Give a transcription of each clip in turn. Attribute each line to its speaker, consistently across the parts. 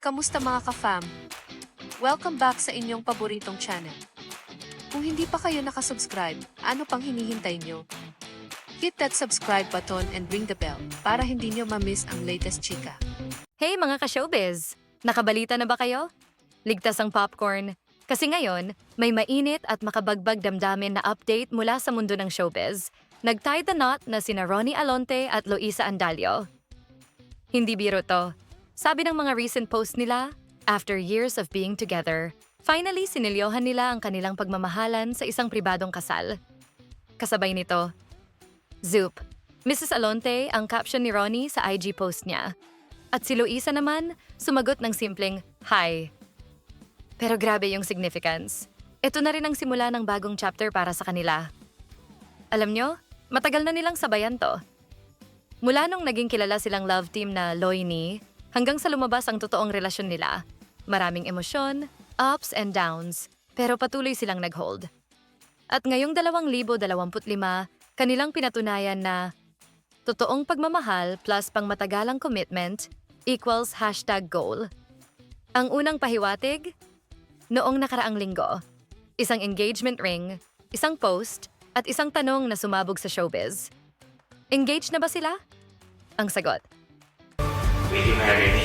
Speaker 1: Kamusta mga ka-fam? Welcome back sa inyong paboritong channel. Kung hindi pa kayo nakasubscribe, ano pang hinihintay nyo? Hit that subscribe button and ring the bell para hindi nyo ma-miss ang latest chika.
Speaker 2: Hey mga ka-showbiz! Nakabalita na ba kayo? Ligtas ang popcorn. Kasi ngayon, may mainit at makabagbag damdamin na update mula sa mundo ng showbiz. Nag-tie the knot na sina Ronnie Alonte at Loisa Andalio. Hindi biro to. Sabi ng mga recent post nila, after years of being together, finally sinilyohan nila ang kanilang pagmamahalan sa isang pribadong kasal. Kasabay nito, Zoop, Mrs. Alonte ang caption ni Ronnie sa IG post niya. At si Luisa naman, sumagot ng simpleng, Hi. Pero grabe yung significance. Ito na rin ang simula ng bagong chapter para sa kanila. Alam nyo, matagal na nilang sabayan to. Mula nung naging kilala silang love team na Loini, hanggang sa lumabas ang totoong relasyon nila. Maraming emosyon, ups and downs, pero patuloy silang nag-hold. At ngayong 2025, kanilang pinatunayan na totoong pagmamahal plus pangmatagalang commitment equals hashtag goal. Ang unang pahiwatig, noong nakaraang linggo, isang engagement ring, isang post, at isang tanong na sumabog sa showbiz. Engaged na ba sila? Ang sagot,
Speaker 3: Will you marry me?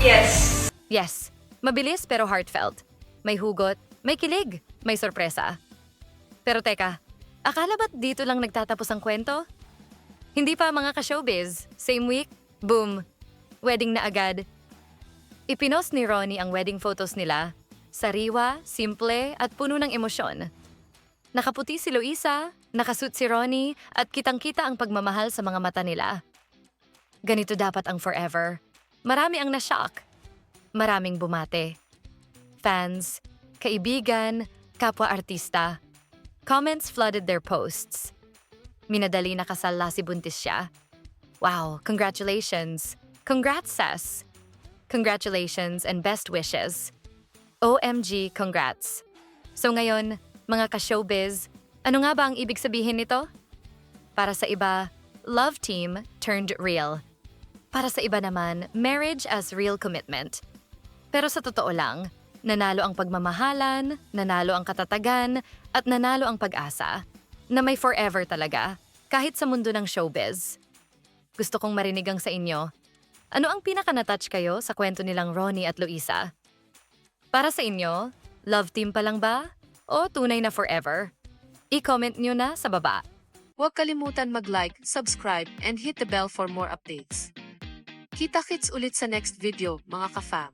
Speaker 4: Yes.
Speaker 2: yes. Mabilis pero heartfelt. May hugot, may kilig, may sorpresa. Pero teka, akala ba't dito lang nagtatapos ang kwento? Hindi pa mga ka-showbiz. Same week, boom, wedding na agad. Ipinost ni Ronnie ang wedding photos nila. Sariwa, simple, at puno ng emosyon. Nakaputi si Luisa, nakasuit si Ronnie, at kitang-kita ang pagmamahal sa mga mata nila. Ganito dapat ang forever. Marami ang nashock. Maraming bumate. Fans, kaibigan, kapwa-artista. Comments flooded their posts. Minadali na kasal si buntis siya. Wow, congratulations. Congrats, Sess. Congratulations and best wishes. OMG, congrats. So ngayon, mga ka-showbiz, ano nga ba ang ibig sabihin nito? Para sa iba, love team turned real. Para sa iba naman, marriage as real commitment. Pero sa totoo lang, nanalo ang pagmamahalan, nanalo ang katatagan, at nanalo ang pag-asa. Na may forever talaga, kahit sa mundo ng showbiz. Gusto kong marinig ang sa inyo. Ano ang pinaka-natouch kayo sa kwento nilang Ronnie at Luisa? Para sa inyo, love team pa lang ba? O tunay na forever? I-comment nyo na sa baba.
Speaker 1: Huwag kalimutan mag-like, subscribe, and hit the bell for more updates. Kita-kits ulit sa next video, mga ka-fam.